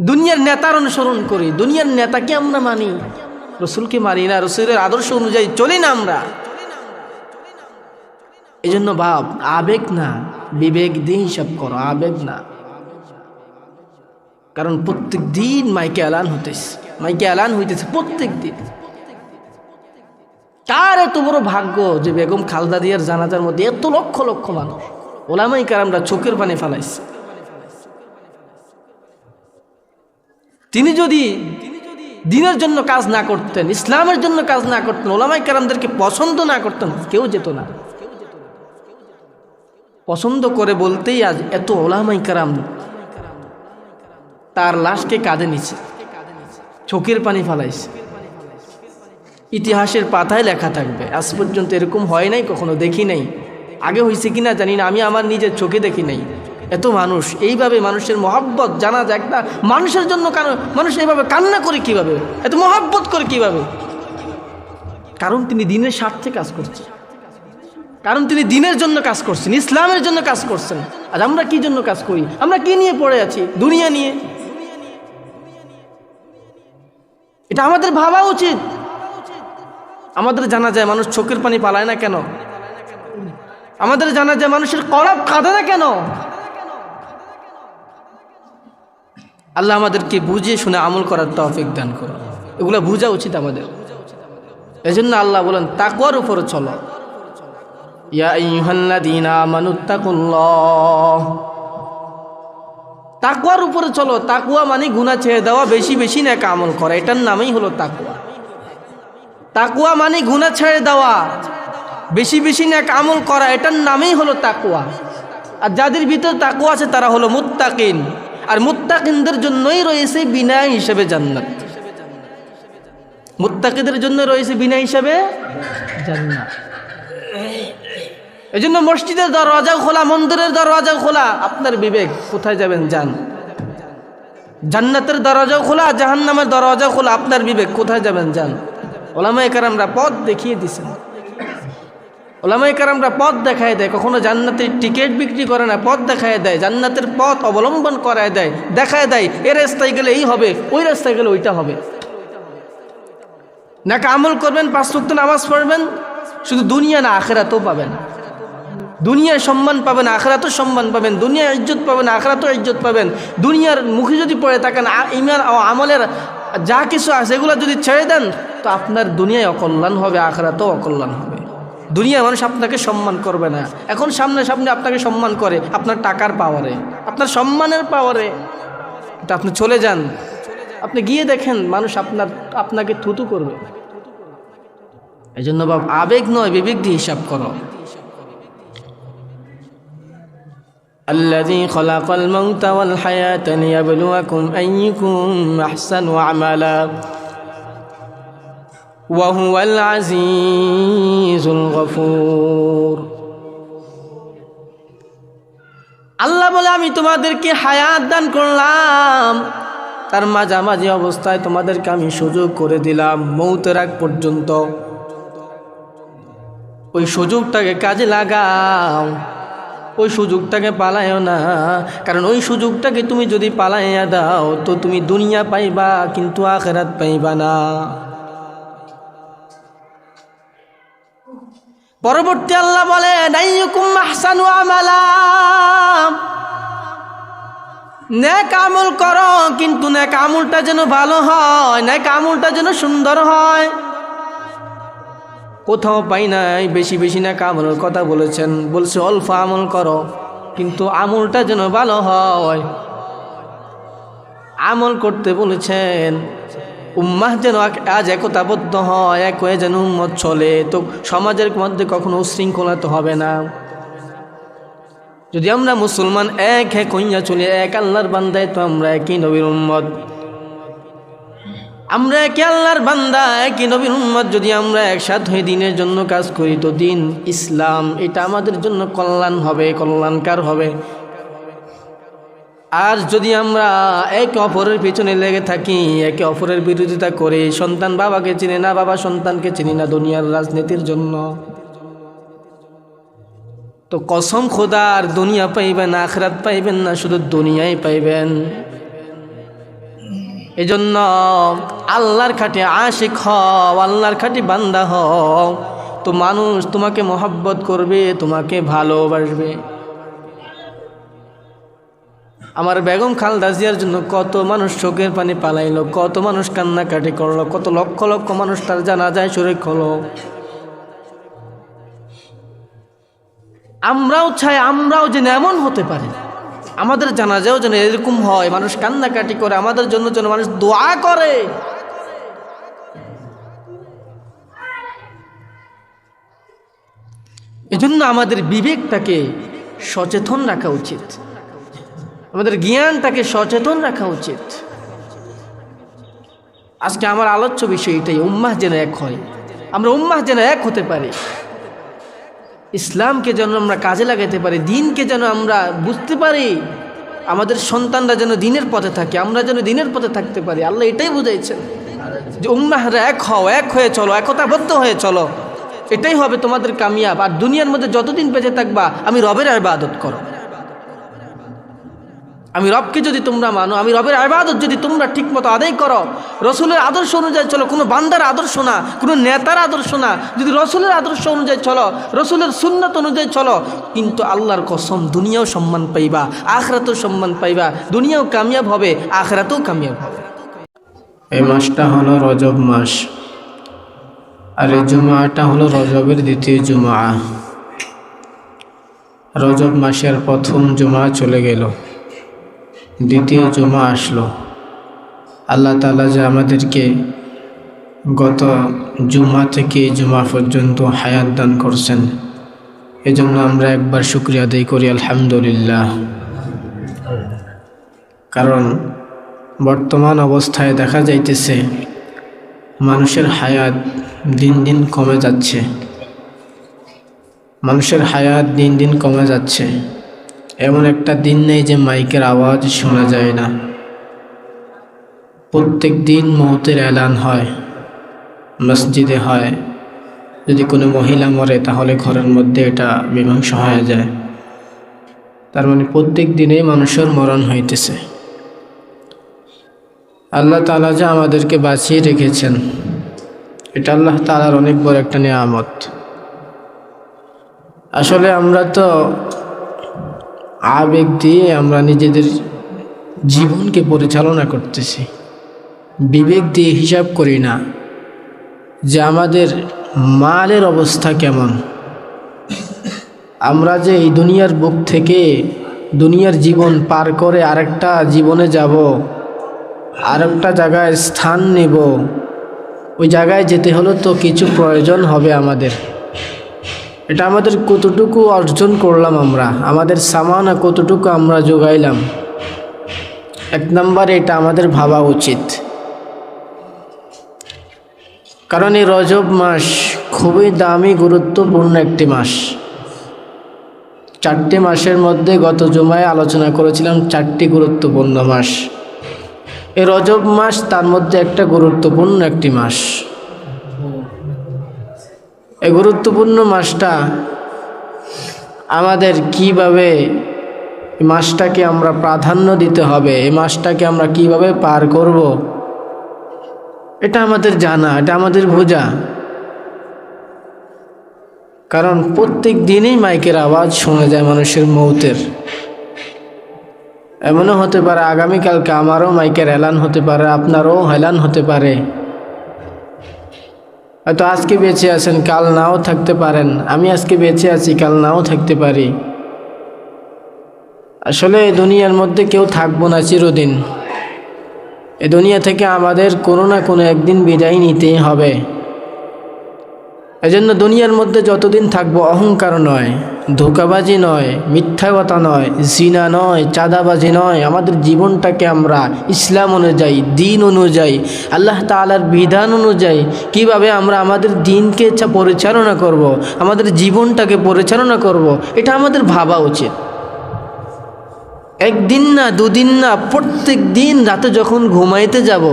দুনিয়ার নেতার অনুসরণ করি, দুনিয়ার নেতাকে আমরা মানি। রসুলকে মানি না, রসুলের আদর্শ অনুযায়ী চলি না আমরা। এই জন্য বাপ আবেগ না, বিবেক দিয়ে হিসাব করো, আবেগ না। কারণ প্রত্যেক দিন মাইকে এলান হতেছে মাইকে এলান হইতেছে প্রত্যেক দিন। কার এত বড় ভাগ্য যে বেগম খালদা দিয়ার জানাজার মধ্যে এত লক্ষ লক্ষ মানুষ? ওলামাই কারামরা চোখের পানি ফালাইছে। তিনি যদি দিনের জন্য কাজ না করতেন, ইসলামের জন্য কাজ না করতেন ওলামাই কারামদেরকে পছন্দ না করতেন, কেউ যেত না। পছন্দ করে বলতেই আজ এত ওলামাই কারাম তার লাশকে কাঁধে নিছে, চোখের পানি ফালাইছে। ইতিহাসের পাতায় লেখা থাকবে, আজ পর্যন্ত এরকম হয় নাই, কখনো দেখি নাই। আগে হয়েছে কিনা জানি না, আমি আমার নিজের চোখে দেখি নাই। এত মানুষ, এইভাবে মানুষের মহাব্বত জানা যায়। একটা মানুষের জন্য কেন মানুষ এইভাবে কান্না করে কীভাবে? এত মহাব্বত করে কীভাবে? কারণ তিনি দিনের স্বার্থে কাজ করছেন। কারণ তিনি দিনের জন্য কাজ করছেন, ইসলামের জন্য কাজ করছেন। আর আমরা কি জন্য কাজ করি? আমরা কি নিয়ে পড়ে আছি? দুনিয়া নিয়ে। এটা আমাদের ভাবা উচিত। আমাদের জানা যায় মানুষ চোখের পানি পালায় না কেন? আমাদের জানা যায় মানুষের করাব কাঁদে না কেন? আল্লাহ আমাদেরকে বুঝিয়ে শুনে আমল করার তৌফিক দান করো এগুলো বোঝা উচিত আমাদের। এজন্য আল্লাহ বলেন তাকুয়ার উপরে চলো। তাকুয়ার উপরে চলো। তাকুয়া মানে গুনাহ ছেড়ে দেওয়া, বেশি বেশি নেক আমল করা। এটার নামই হলো তাকুয়া তাকুয়া মানে গুনাহ ছেড়ে দেওয়া, বেশি বেশি না আমল করা, এটার নামই হলো তাকুয়া আর যাদের ভিতর তাকুয়া আছে, তারা হলো মুত্তাকিন। আর মুত্তাকিনদের জন্যই রয়েছে বিনা হিসেবে জান্নাত। মুত্তাকিদের জন্য রয়েছে বিনা হিসাবে জান্নাত। এই জন্য মসজিদের দরওয়াজা খোলা, মন্দিরের দরওয়াজা খোলা, আপনার বিবেক কোথায় যাবেন যান। জান্নাতের দরওয়াজাও খোলা, জাহান্নামের দরওয়াজা খোলা, আপনার বিবেক কোথায় যাবেন যান। ওলামাই কারামরা পথ দেখিয়ে দিছেন ওলামাই কারামরা পথ দেখায় দেয়, কখনো জান্নাতের টিকিট বিক্রি করে না, পথ দেখায় দেয়, জান্নাতের পথ অবলম্বন করায় দেয়, দেখায় দেয়, এ রাস্তায় গেলে এই হবে, ওই রাস্তায় গেলে ওইটা হবে। নাকি আমল করবেন, পাঁচ সুক্ত নামাজ পড়বেন, শুধু দুনিয়া না, আখেরাতেও পাবেন। দুনিয়ায় সম্মান পাবেন, আখরাতও সম্মান পাবেন, দুনিয়ায় ইজ্জত পাবেন, আখরাতও ইজ্জত পাবেন। দুনিয়ার মুখে যদি পড়ে থাকেন ইমান ও আমলের যা কিছু আছে, এগুলো যদি ছেড়ে দেন, তো আপনার দুনিয়ায় অকল্যাণ হবে, আখরাতও অকল্যাণ হবে। দুনিয়া মানুষ আপনাকে সম্মান করবে না এখন সামনে সামনে আপনাকে সম্মান করে আপনার টাকার পাওয়ারে আপনার সম্মানের পাওয়ারে তো আপনি চলে যান আপনি গিয়ে দেখেন মানুষ আপনার আপনাকে থুতু করবে এই জন্য বাবা আবেগ নয় বিবেক দিয়ে হিসাব করো الذي خلق الموت والحياة ليبلوكم أيكم أحسن عملا وهو العزيز الغفور আল্লাহ বলে আমি তোমাদেরকে হায়াত দান করলাম তার মাঝামাঝি অবস্থায় তোমাদেরকে আমি সুযোগ করে দিলাম মৌতের আগ পর্যন্ত ওই সুযোগটাকে কাজে লাগাও ওই সুযোগটাকে পালায়ও না কারণ ওই সুযোগটাকে তুমি যদি পালাইয়া দাও তো তুমি দুনিয়া পাইবা কিন্তু আখেরাত পাইবা না পরবর্তী আল্লাহ বলে আমালা। নেক করো, কিন্তু নেক আমলটা যেন ভালো হয়, নেক আমলটা যেন সুন্দর হয়। কোথাও পাই নাই, বেশি বেশি না আমলের কথা বলেছেন, বলছে, অল্প আমল করো, কিন্তু আমলটা যেন ভালো হয়। আমল করতে বলেছেন উম্মাহ যেন আজ একতাবদ্ধ হয়, এক হয়ে যেন উম্মত চলে, তো সমাজের মধ্যে কখনো উশৃঙ্খলা তো হবে না। যদি আমরা মুসলমান এক এক হইয়া চলে, এক আল্লাহর বান্দায়, তো আমরা একই নবীর উম্মত। আমরা একে আল্লাহর বান্দা, একই নবীর উম্মত। যদি আমরা একসাথ হয়ে দিনের জন্য কাজ করি, তো দিন ইসলাম, এটা আমাদের জন্য কল্যাণ হবে, কল্যাণকার হবে। আর যদি আমরা একে অপরের পিছনে লেগে থাকি, একে অপরের বিরোধিতা করে, সন্তান বাবাকে চিনি না, বাবা সন্তানকে চিনি না দুনিয়ার রাজনীতির জন্য। তো কসম খোদার দুনিয়া পাইবেন, আখরাত পাইবেন না, শুধু দুনিয়াই পাইবেন। এজন্য আল্লাহর খাটে আশিক হও, আল্লাহর খাটে বান্দা হও। তো মানুষ তোমাকে মহাব্বত করবে, তোমাকে ভালোবাসবে। আমার বেগম খালদা জিয়ার জন্য কত মানুষ চোখের পানি পালাইলো, কত মানুষ কান্নাকাটি করল, কত লক্ষ লক্ষ মানুষ তার জানা যায় শরীর হলো। আমরাও চাই, আমরাও যেন এমন হতে পারি। আমাদের জানা জানাজাও যেন এরকম হয়, মানুষ কান্নাকাটি করে, আমাদের জন্য যেন মানুষ দোয়া করে। এজন্য আমাদের বিবেকটাকে সচেতন রাখা উচিত। আমাদের জ্ঞানটাকে সচেতন রাখা উচিত। আজকে আমার আলোচ্য বিষয় এটাই, উম্মাহ যেন এক হয়। আমরা উম্মাহ যেন এক হতে পারি। ইসলামকে যেন আমরা কাজে লাগাতে পারি, দিনকে যেন আমরা বুঝতে পারি, আমাদের সন্তানরা যেন দিনের পথে থাকে, আমরা যেন দিনের পথে থাকতে পারি। আল্লাহ এটাই বুঝাইছেন যে উম্মাহরা এক হও, এক হয়ে চলো, একতাবদ্ধ হয়ে চলো। এটাই হবে তোমাদের কামিয়াব। আর দুনিয়ার মধ্যে যতদিন বেঁচে থাকবা, আমি রবের আবাদত করো। আমি রবকে যদি তোমরা মানো, আমি রবের আবাদত যদি তোমরা ঠিকমতো আদায় করো, রসুলের আদর্শ অনুযায়ী চলো, কোনো বান্দার আদর্শ না, কোনো নেতার আদর্শ না, যদি রসুলের আদর্শ অনুযায়ী চলো, রসুলের সুন্নত অনুযায়ী চলো, কিন্তু আল্লাহর কসম দুনিয়াও সম্মান পাইবা, আখরাতেও সম্মান পাইবা, দুনিয়াও কামিয়াব হবে, আখরাতেও কামিয়াব হবে। এই মাসটা হলো রজব মাস, আর এই জুমাটা হলো রজবের দ্বিতীয় জুমা। রজব মাসের প্রথম জুমা চলে গেল। দ্বিতীয় জুমা আসলো। আল্লাহ তালা যে আমাদেরকে গত জুমা থেকে জুমা পর্যন্ত হায়াত দান করছেন, এজন্য আমরা একবার শুক্রিয়া আদায় করি, আলহামদুলিল্লাহ। কারণ বর্তমান অবস্থায় দেখা যাইতেছে, মানুষের হায়াত দিন দিন কমে যাচ্ছে। মানুষের হায়াত দিন দিন কমে যাচ্ছে। এমন একটা দিন নেই যে মাইকের আওয়াজ শোনা যায় না। প্রত্যেক দিন মৌতের এলান হয়, মসজিদে হয়। যদি কোনো মহিলা মরে, তাহলে ঘরের মধ্যে এটা মীমাংসা হয়ে যায়। তার মানে প্রত্যেক দিনেই মানুষের মরণ হইতেছে। আল্লাহ তালা যে আমাদেরকে বাঁচিয়ে রেখেছেন, এটা আল্লাহ তালার অনেক বড় একটা নিয়ামত। আসলে আমরা তো আবেগ দিয়ে আমরা নিজেদের জীবনকে পরিচালনা করতেছি। বিবেক দিয়ে হিসাব করি না যে আমাদের মালের অবস্থা কেমন। আমরা যে এই দুনিয়ার বুক থেকে দুনিয়ার জীবন পার করে আরেকটা জীবনে যাব আর একটা জায়গায় স্থান নেব, ওই জায়গায় যেতে হলে তো কিছু প্রয়োজন হবে আমাদের। এটা আমাদের কতটুকু অর্জন করলাম আমরা, আমাদের সামানা কতটুকু আমরা যোগাইলাম। এক নম্বরে এটা আমাদের ভাবা উচিত। কারণ এই রজব মাস খুবই দামি, গুরুত্বপূর্ণ একটি মাস। চারটি মাসের মধ্যে গত জমায় আলোচনা করেছিলাম, চারটি গুরুত্বপূর্ণ মাস। এই রজব মাস তার মধ্যে একটা গুরুত্বপূর্ণ একটি মাস। এই গুরুত্বপূর্ণ মাসটা আমাদের কীভাবে মাসটাকে আমরা প্রাধান্য দিতে হবে, এই মাসটাকে আমরা কীভাবে পার করব, এটা আমাদের জানা, এটা আমাদের বোঝা। কারণ প্রত্যেক দিনই মাইকের আওয়াজ শোনা যায় মানুষের মৌতের। এমনও হতে পারে, আগামীকালকে আমারও মাইকের এলান হতে পারে, আপনারও হেলান হতে পারে। হয়তো আজকে বেঁচে আছেন, কাল নাও থাকতে পারেন। আমি আজকে বেঁচে আছি, কাল নাও থাকতে পারি। আসলে এ দুনিয়ার মধ্যে কেউ থাকব না চিরদিন। এ দুনিয়া থেকে আমাদের কোনো না কোনো একদিন বিদায় নিতেই হবে। এজন্য দুনিয়ার মধ্যে যতদিন থাকব অহংকার নয়, ধোকাবাজি নয় মিথ্যা কথা নয়, জিনা নয়, চাঁদাবাজি নয় আমাদের জীবনটাকে আমরা ইসলাম অনুযায়ী, দিন অনুযায়ী, আল্লাহ তালার বিধান অনুযায়ী কীভাবে আমরা আমাদের দিনকে পরিচালনা করব। আমাদের জীবনটাকে পরিচালনা করব। এটা আমাদের ভাবা উচিত একদিন না দুদিন না প্রত্যেক দিন রাতে যখন ঘুমাইতে যাব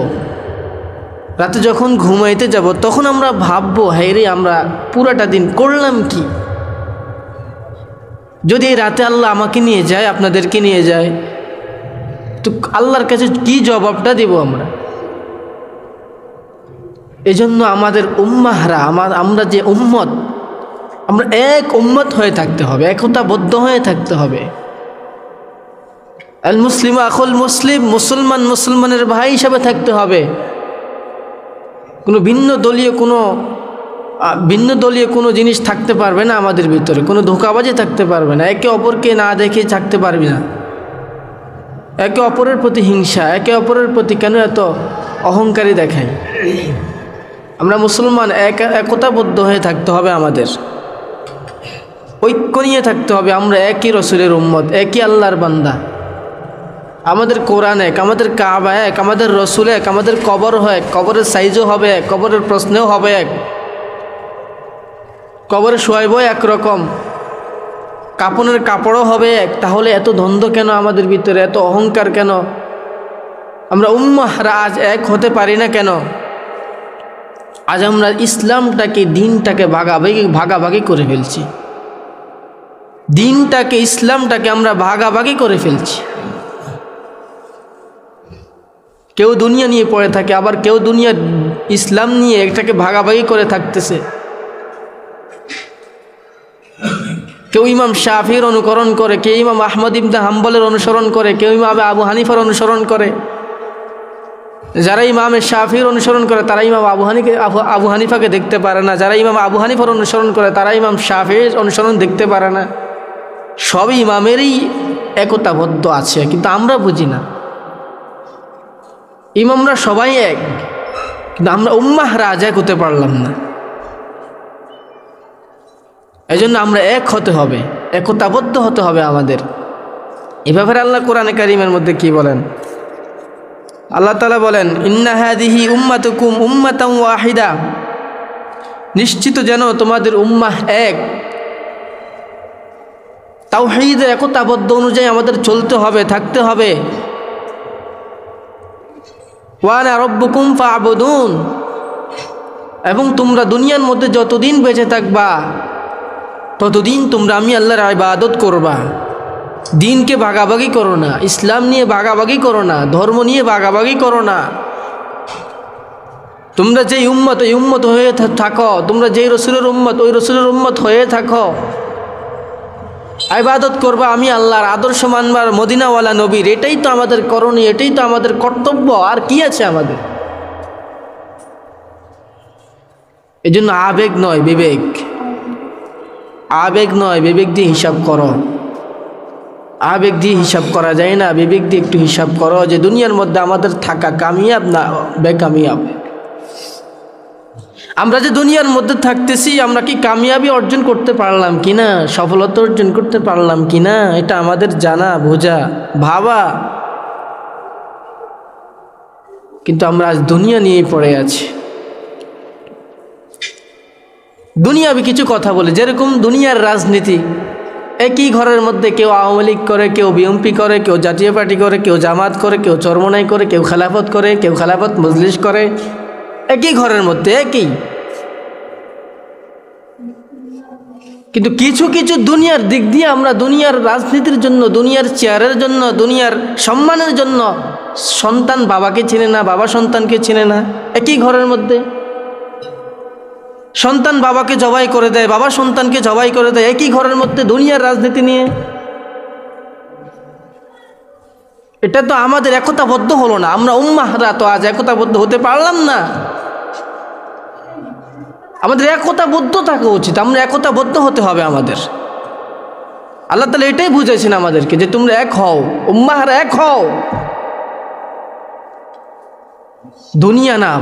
রাতে যখন ঘুমাইতে যাব, তখন আমরা ভাববো রে, আমরা পুরাটা দিন করলাম কি? যদি এই রাতে আল্লাহ আমাকে নিয়ে যায়, আপনাদেরকে নিয়ে যায়, তো আল্লাহর কাছে কি জবাবটা দেব আমরা? এজন্য আমাদের উম্মাহরা, আমার, আমরা যে উম্মত, আমরা এক উম্মত হয়ে থাকতে হবে, একতাবদ্ধ হয়ে থাকতে হবে। আল মুসলিম আখল মুসলিম, মুসলমান মুসলমানের ভাই হিসাবে থাকতে হবে। কোনো ভিন্ন দলীয় কোনো ভিন্ন দলীয় কোনো জিনিস থাকতে পারবে না আমাদের ভিতরে। কোনো ধোকাবাজি থাকতে পারবে না। একে অপরকে না দেখে থাকতে পারবি না। একে অপরের প্রতি হিংসা, একে অপরের প্রতি কেন এত অহংকারী দেখায়? আমরা মুসলমান এক, একতাবদ্ধ হয়ে থাকতে হবে আমাদের। ঐক্য নিয়ে থাকতে হবে। আমরা একই রসুলের উম্মত, একই আল্লাহর বান্দা। আমাদের কোরআন এক, আমাদের কাবা এক, আমাদের রসুল এক, আমাদের কবর এক, কবরের সাইজও হবে এক, কবরের প্রশ্নেও হবে এক। কবরে শোয়াইবও একরকম। কাপনের কাপড়ও হবে এক, তাহলে এত দ্বন্দ্ব কেন আমাদের ভিতরে? এত অহংকার কেন? আমরা উম্মাহরা আজ এক হতে পারি না কেন? আজ আমরা ইসলামটাকে, দিনটাকে ভাগাভাগি ভাগাভাগি করে ফেলছি। দিনটাকে, ইসলামটাকে আমরা ভাগাভাগি করে ফেলছি। কেউ দুনিয়া নিয়ে পড়ে থাকে, আবার কেউ দুনিয়া ইসলাম নিয়ে এটাকে ভাগাভাগি করে থাকতেছে। কেউ ইমাম শাফির অনুকরণ করে, কেউ ইমাম আহমদ ইবদা হাম্বলের অনুসরণ করে, কেউ ইমাম আবু হানিফার অনুসরণ করে। যারা ইমামে শাফির অনুসরণ করে, তারা ইমাম আবু হানিকে আবু আবু হানিফাকে দেখতে পারে না। যারা ইমাম আবু হানিফার অনুসরণ করে, তারা ইমাম শাফির অনুসরণ দেখতে পারে না। সব ইমামেরই একতাবদ্ধ আছে, কিন্তু আমরা বুঝি না। ইমামরা সবাই এক, কিন্তু আমরা উম্মাহরা আজ এক হতে পারলাম না। এই জন্য আমরা এক হতে হবে, একতাবদ্ধ হতে হবে আমাদের। এ ব্যাপারে আল্লাহ কোরআনে কারিমের মধ্যে কি বলেন? আল্লাহ তালা বলেন, ইন্না হাদিহি উম্মাতুকুম উম্মাতাম ওয়াহিদা। নিশ্চিত যেন তোমাদের উম্মাহ এক। তাও তাওহীদের একতাবদ্ধ অনুযায়ী আমাদের চলতে হবে, থাকতে হবে। ওয়ানা রব্বুকুম ফাবুদুন। এবং তোমরা দুনিয়ার মধ্যে যতদিন বেঁচে থাকবা, ততদিন তোমরা আমি আল্লাহর ইবাদত করবা। দিনকে ভাগাভাগি করো না, ইসলাম নিয়ে ভাগাভাগি করো না, ধর্ম নিয়ে ভাগাভাগি করো না। তোমরা যেই উম্মত, ওই উম্মত হয়ে থাকো। তোমরা যেই রসুলের উম্মত, ওই রসুলের উম্মত হয়ে থাকো। ইবাদত করবা, আমি আল্লাহর আদর্শ মানবার মদিনাওয়ালা নবীর। এটাই তো আমাদের করণীয়, এটাই তো আমাদের কর্তব্য, আর কি আছে আমাদের? এই জন্য আবেগ নয়, বিবেক। আবেগ নয়, বিবেক দিয়ে হিসাব করো। আবেগ দিয়ে হিসাব করা যায় না, বিবেক দিয়ে একটু হিসাব করো যে দুনিয়ার মধ্যে আমাদের থাকা কামিয়াব না বেকামিয়াব। আমরা যে দুনিয়ার মধ্যে থাকতেছি, আমরা কি কামিয়াবি অর্জন করতে পারলাম কি না সফলতা অর্জন করতে পারলাম কি না এটা আমাদের জানা, বোঝা, ভাবা। কিন্তু আমরা আজ দুনিয়া নিয়ে পড়ে আছি। দুনিয়াবি কিছু কথা বলে। যেরকম দুনিয়ার রাজনীতি, একই ঘরের মধ্যে কেউ আওয়ামী লীগ করে, কেউ বিএমপি করে, কেউ জাতীয় পার্টি করে, কেউ জামাত করে, কেউ চরমনাই করে, কেউ খেলাফত করে, কেউ খেলাফত মজলিস করে। একই ঘরের মধ্যে, একই। কিন্তু কিছু কিছু দুনিয়ার দিক দিয়ে আমরা দুনিয়ার রাজনীতির জন্য, দুনিয়ার চেয়ারের জন্য, দুনিয়ার সম্মানের জন্য সন্তান বাবাকে চিনে না, বাবা সন্তানকে চিনে না। একই ঘরের মধ্যে। সন্তান বাবাকে জবাই করে দেয়, বাবা সন্তানকে জবাই করে দেয়, একই ঘরের মধ্যে দুনিয়ার রাজনীতি নিয়ে। এটা তো আমাদের একতাবদ্ধ হলো না। আমরা উম্মাহরা তো আজ একতাবদ্ধ হতে পারলাম না। আমাদের একতাবদ্ধ থাকা উচিত। আমরা একতাবদ্ধ হতে হবে আমাদের। আল্লাহ তালা এটাই বুঝেছেন আমাদেরকে যে তোমরা এক হও, উম্মাহারা এক হও। দুনিয়া না,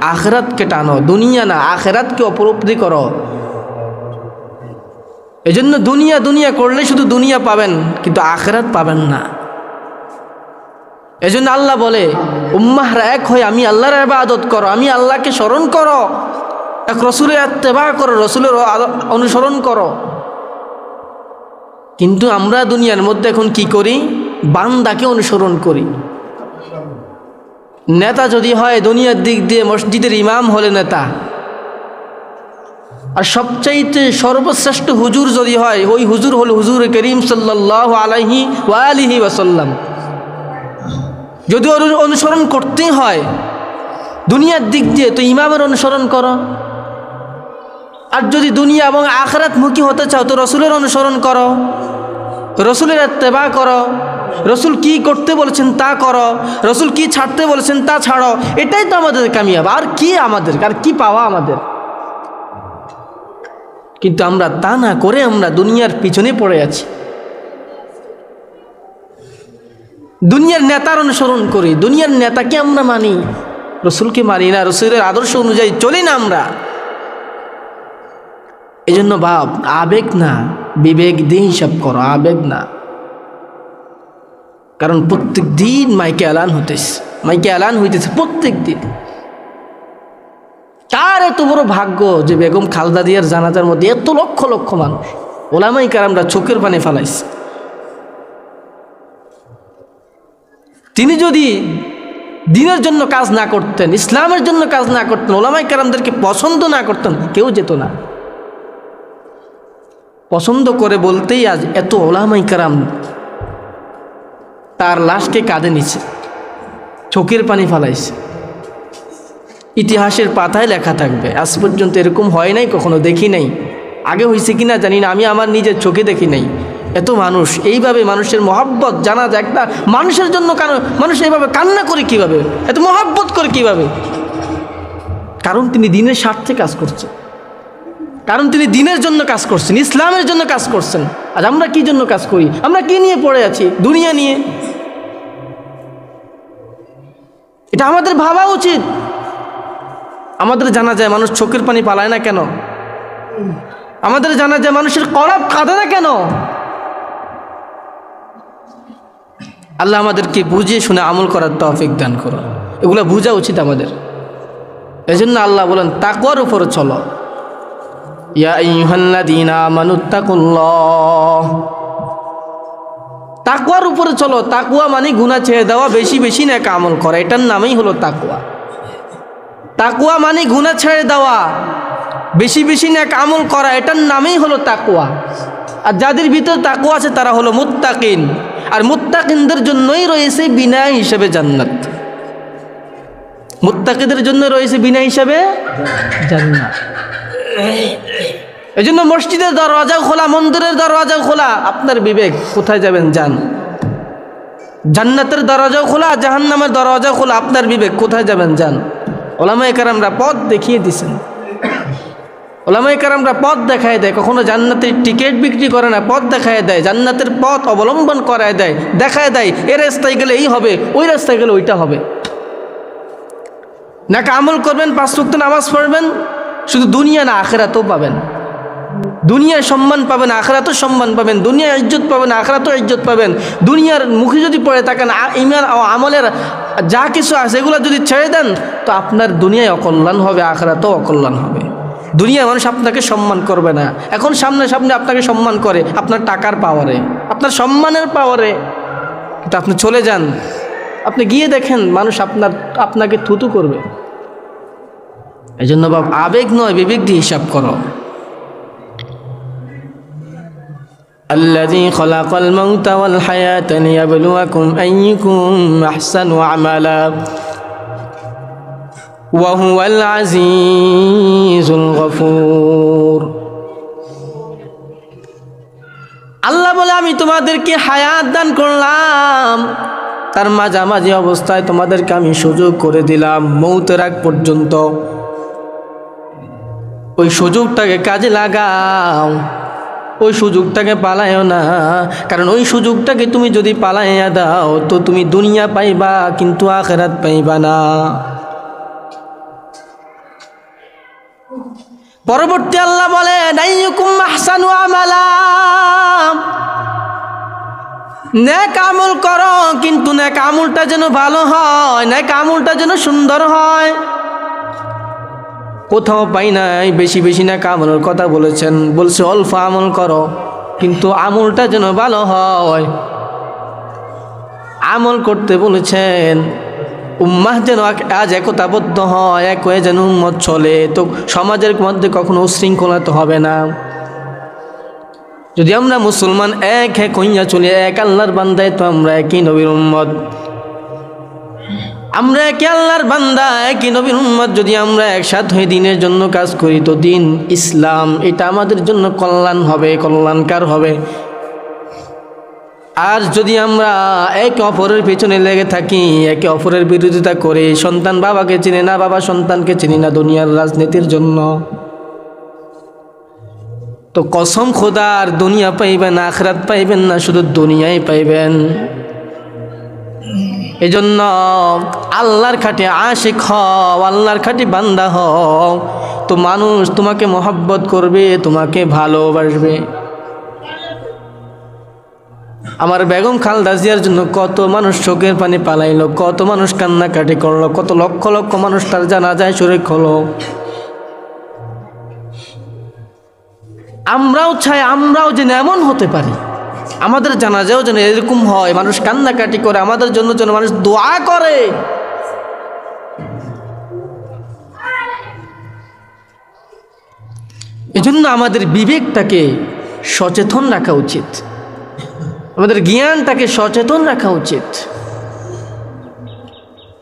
আখরাতকে টানো, দুনিয়া না, আখেরাতকে অপরোপদি করো। এজন্য দুনিয়া দুনিয়া করলে শুধু দুনিয়া পাবেন, কিন্তু আখেরাত পাবেন না। এজন্য আল্লাহ বলে, উম্মাহরা এক হয়ে আমি আল্লাহর ইবাদত করো, আমি আল্লাহকে স্মরণ করো। এক রসুলের আত্মেবা করো, রসুলের অনুসরণ করো। কিন্তু আমরা দুনিয়ার মধ্যে এখন কি করি? বান্দাকে অনুসরণ করি। নেতা যদি হয়, দুনিয়ার দিক দিয়ে মসজিদের ইমাম হলে নেতা। আর সবচাইতে সর্বশ্রেষ্ঠ হুজুর যদি হয়, ওই হুজুর হল হুজুর করিম সাল্লাহ আলাইহি ওয়ালিহি ওয়াসাল্লাম। যদি অনুসরণ করতেই হয়, দুনিয়ার দিক দিয়ে তো ইমামের অনুসরণ করো। আর যদি দুনিয়া এবং আখরাত মুখী হতে চাও, তো রসুলের অনুসরণ করো, রসুলের তেবা করো, রসুল কি করতে বলেছেন তা করো, রসুল কি ছাড়তে বলেছেন তা ছাড়ো, এটাই তো আমাদের কামিয়াব। আর কি আমাদের, আর কি পাওয়া আমাদের? কিন্তু আমরা তা না করে আমরা দুনিয়ার পিছনে পড়ে আছি। দুনিয়ার নেতার অনুসরণ করি, দুনিয়ার নেতাকে আমরা মানি, রসুলকে মানি না, রসুলের আদর্শ অনুযায়ী চলি না আমরা। এই জন্য বাপ আবেগ না, বিবেক দিয়ে হিসাব করো, আবেগ না। কারণ প্রত্যেক দিন মাইকে এলান হতেছে মাইকে এলান হইতেছে প্রত্যেক দিন। কার এত বড় ভাগ্য যে বেগম খালদা দিয়ার জানাজার মধ্যে এত লক্ষ লক্ষ মানুষ, ওলামাই কারামরা চোখের পানে ফালাইছে। তিনি যদি দিনের জন্য কাজ না করতেন, ইসলামের জন্য কাজ না করতেন, ওলামাই কারামদেরকে পছন্দ না করতেন, কেউ যেত না। পছন্দ করে বলতেই আজ এত ওলামাই কারাম তার লাশকে কাঁধে নিছে, চোখের পানি ফালাইছে। ইতিহাসের পাতায় লেখা থাকবে, আজ পর্যন্ত এরকম হয় নাই, কখনো দেখি নাই। আগে হয়েছে কিনা জানি না, আমি আমার নিজের চোখে দেখি নাই। এত মানুষ, এইভাবে মানুষের মহাব্বত জানা যায় একটা মানুষের জন্য কেন, মানুষ এইভাবে কান্না করে কীভাবে? এত মহাব্বত করে কীভাবে? কারণ তিনি দিনের স্বার্থে কাজ করছেন কারণ তিনি দিনের জন্য কাজ করছেন, ইসলামের জন্য কাজ করছেন। আর আমরা কি জন্য কাজ করি? আমরা কি নিয়ে পড়ে আছি? দুনিয়া নিয়ে। এটা আমাদের ভাবা উচিত। আমাদের জানা যায় মানুষ চোখের পানি পালায় না কেন? আমাদের জানা যায় মানুষের করাব কাঁদে না কেন? আল্লাহ আমাদেরকে বুঝিয়ে শুনে আমল করার তৌফিক দান করো এগুলো বোঝা উচিত আমাদের। এজন্য আল্লাহ বলেন তাকুয়ার উপরে চলো। ইয়া তাকুয়ার উপরে চলো। তাকুয়া মানে গুনাহ ছেড়ে দেওয়া, বেশি বেশি নেক আমল করা। এটার নামই হলো তাকুয়া তাকুয়া মানে গুনাহ ছেড়ে দেওয়া, বেশি বেশি নেক আমল করা, এটার নামেই হলো তাকুয়া আর যাদের ভিতর তাকুয়া আছে, তারা হলো মুত্তাকিন। আর মুত্তাকিনদের জন্যই রয়েছে বিনা হিসেবে জান্নাত। মুত্তাকিদের জন্য রয়েছে বিনা হিসাবে জান্নাত। এই জন্য মসজিদের দরওয়াজা খোলা, মন্দিরের দরওয়াজা খোলা, আপনার বিবেক কোথায় যাবেন যান? জান্নাতের দরওয়াজাও খোলা, জাহান্নামের দরওয়াজা খোলা, আপনার বিবেক কোথায় যাবেন যান? ওলামাই কারামরা পথ দেখিয়ে দিছেন। ওলামাই কারামরা পথ দেখায় দেয়, কখনো জান্নাতের টিকিট বিক্রি করে না, পথ দেখায় দেয়, জান্নাতের পথ অবলম্বন করায় দেয়, দেখায় দেয়, এ রাস্তায় গেলে এই হবে, ওই রাস্তায় গেলে ওইটা হবে। নাকি আমল করবেন, পাঁচ নামাজ পড়বেন শুধু দুনিয়া না আখেরাতেও পাবেন। দুনিয়ায় সম্মান পাবেন, আখরাতও সম্মান পাবেন। দুনিয়ায় ইজ্জত পাবেন, আখরাতও ইজ্জত পাবেন। দুনিয়ার মুখে যদি পড়ে থাকেন ইমান ও আমলের যা কিছু আছে, এগুলো যদি ছেড়ে দেন, তো আপনার দুনিয়ায় অকল্যাণ হবে, আখরাতও অকল্যাণ হবে। দুনিয়া মানুষ আপনাকে সম্মান করবে না। এখন সামনে সামনে আপনাকে সম্মান করে, আপনার টাকার পাওয়ারে আপনার সম্মানের পাওয়ারে কিন্তু আপনি চলে যান। আপনি গিয়ে দেখেন, মানুষ আপনার, আপনাকে থুতু করবে। এই জন্য বাবা আবেগ নয় বিবেক দিয়ে হিসাব করো الذي خلق الموت والحياة ليبلوكم أيكم أحسن عملا وهو العزيز الغفور আল্লাহ বলে আমি তোমাদেরকে হায়াত দান করলাম তার মাঝামাঝি অবস্থায় তোমাদেরকে আমি সুযোগ করে দিলাম মৌতের আগ পর্যন্ত ওই সুযোগটাকে কাজে লাগাও। ওই সুযোগটাকে পালায়ও না। কারণ ওই সুযোগটাকে তুমি যদি পালাইয়া দাও, তো তুমি দুনিয়া পাইবা, কিন্তু আখেরাত পাইবা না। পরবর্তী আল্লাহ বলে আহসানু আমল করো, কিন্তু নেক আমলটা যেন ভালো হয়, নেক আমলটা যেন সুন্দর হয়। কোথাও পাই নাই, বেশি বেশি না আমলের কথা বলেছেন। বলছে, অল্প আমল করো, কিন্তু আমলটা যেন ভালো হয়। আমল করতে বলেছেন, উম্মাহ যেন আজ একতাবদ্ধ হয়, এক হয়ে যেন উম্মত চলে। তো সমাজের মধ্যে কখনো উশৃঙ্খলা তো হবে না। যদি আমরা মুসলমান এক এক হইয়া চলি, এক আল্লাহর বান্দায় তো আমরা একই নবীর উম্মত। আমরা একে আল্লাহর বান্দা? একই নবীর উম্মত? যদি আমরা একসাথ হয়ে দিনের জন্য কাজ করি, তো দিন ইসলাম, এটা আমাদের জন্য কল্যাণ হবে, কল্যাণকার হবে। আর যদি আমরা একে অপরের পেছনে লেগে থাকি, একে অপরের বিরোধিতা করে, সন্তান বাবাকে চিনি না, বাবা সন্তানকে চিনি না দুনিয়ার রাজনীতির জন্য। তো কসম খোদার, দুনিয়া পাইবেন, আখরাত পাইবেন না, শুধু দুনিয়াই পাইবেন। এজন্য আল্লাহর খাটে আশিক হও, আল্লাহর খাটে বান্দা হও। তো মানুষ তোমাকে মহাব্বত করবে, তোমাকে ভালোবাসবে। আমার বেগম খালদা জিয়ার জন্য কত মানুষ চোখের পানি পালাইলো, কত মানুষ কান্নাকাটি করল, কত লক্ষ লক্ষ মানুষ তার জানা যায় শরীর হলো আমরাও চাই, আমরাও যেন এমন হতে পারি। আমাদের জানাজাও যেন এরকম হয়, মানুষ কান্নাকাটি করে, আমাদের জন্য যেন মানুষ দোয়া করে। এজন্য আমাদের বিবেকটাকে সচেতন রাখা উচিত। আমাদের জ্ঞানটাকে সচেতন রাখা উচিত।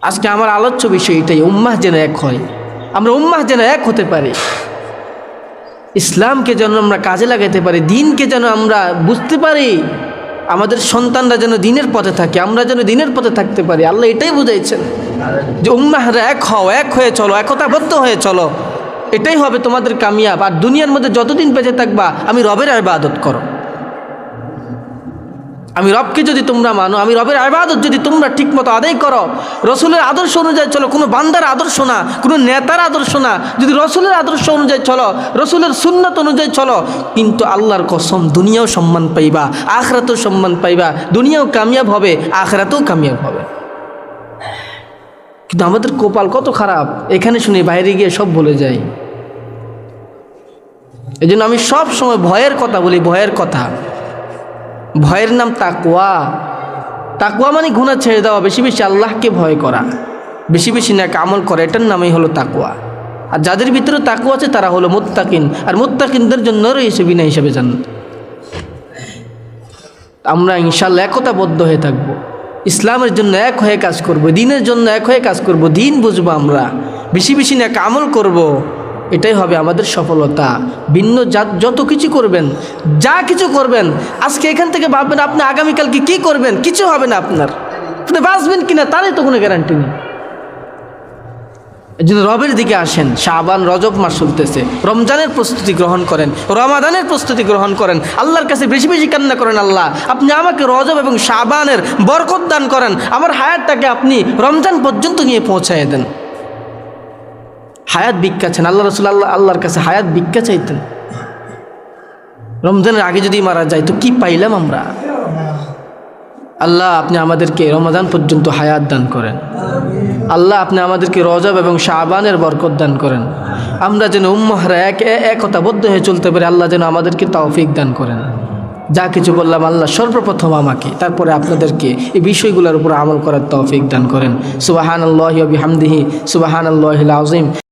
আজকে আমার আলোচ্য বিষয় এটাই, উম্মাহ যেন এক হয়। আমরা উম্মাহ যেন এক হতে পারি। ইসলামকে যেন আমরা কাজে লাগাতে পারি, দিনকে যেন আমরা বুঝতে পারি, আমাদের সন্তানরা যেন দিনের পথে থাকে, আমরা যেন দিনের পথে থাকতে পারি। আল্লাহ এটাই বুঝাইছেন যে উম্মাহরা এক হও, এক হয়ে চলো, একতাবদ্ধ হয়ে চলো। এটাই হবে তোমাদের কামিয়াব। আর দুনিয়ার মধ্যে যতদিন বেঁচে থাকবা, আমি রবের আবাদত করো। আমি রবকে যদি তোমরা মানো, আমি রবের আবাদত যদি তোমরা ঠিকমতো আদায় করো, রসুলের আদর্শ অনুযায়ী চলো, কোনো বান্দার আদর্শ না, কোনো নেতার আদর্শ না, যদি রসুলের আদর্শ অনুযায়ী চলো, রসুলের সুন্নত অনুযায়ী চলো, কিন্তু আল্লাহর কসম দুনিয়াও সম্মান পাইবা, আখরাতেও সম্মান পাইবা, দুনিয়াও কামিয়াব হবে, আখরাতেও কামিয়াব হবে। কিন্তু আমাদের কপাল কত খারাপ, এখানে শুনি বাইরে গিয়ে সব বলে যাই এই আমি সব সময় ভয়ের কথা বলি, ভয়ের কথা। ভয়ের নাম তাকুয়া তাকুয়া মানে গুণা ছেড়ে দেওয়া, বেশি বেশি আল্লাহকে ভয় করা, বেশি বেশি না আমল করা, এটার নামই হলো তাকুয়া আর যাদের ভিতরে তাকুয়া আছে, তারা হলো মুত্তাকিন, আর মুত্তাকিনদের জন্য রয়েছে বিনা হিসেবে জান আমরা ইনশাল্লাহ একতাবদ্ধ হয়ে থাকব। ইসলামের জন্য এক হয়ে কাজ করব, দিনের জন্য এক হয়ে কাজ করব, দিন বুঝব আমরা। বেশি বেশি না আমল করব এটাই হবে আমাদের সফলতা। ভিন্ন যা যত কিছু করবেন, যা কিছু করবেন, আজকে এখান থেকে ভাববেন আপনি আগামীকালকে কি করবেন, কিছু হবে না আপনার। আপনি বাঁচবেন কিনা তারই তো কোনো গ্যারান্টি নেই। জন্য রবের দিকে আসেন শাহবান রজব মাস চলতেছে। রমজানের প্রস্তুতি গ্রহণ করেন, রমাদানের প্রস্তুতি গ্রহণ করেন। আল্লাহর কাছে বেশি বেশি কান্না করেন আল্লাহ। আপনি আমাকে রজব এবং শাহবানের বরকত দান করেন। আমার হায়ারটাকে আপনি রমজান পর্যন্ত নিয়ে পৌঁছায় দেন। হায়াত ভিক্ষা চান। আল্লাহ রসুল আল্লাহ আল্লাহর কাছে হায়াত ভিক্ষা চাইতেন। রমজানের আগে যদি মারা যায়, তো কি পাইলাম আমরা? আল্লাহ আপনি আমাদেরকে রমাদান পর্যন্ত হায়াত দান করেন। আল্লাহ আপনি আমাদেরকে রজব এবং শাহবানের বরকত দান করেন। আমরা যেন উম্মাহরা এক একতাবদ্ধ হয়ে চলতে পারি, আল্লাহ যেন আমাদেরকে তৌফিক দান করেন। যা কিছু বললাম, আল্লাহ সর্বপ্রথম আমাকে, তারপরে আপনাদেরকে এই বিষয়গুলোর উপর আমল করার তৌফিক দান করেন। সুবাহান আল্লাহ বিহামদিহি সুবাহান আল্লাহ আজিম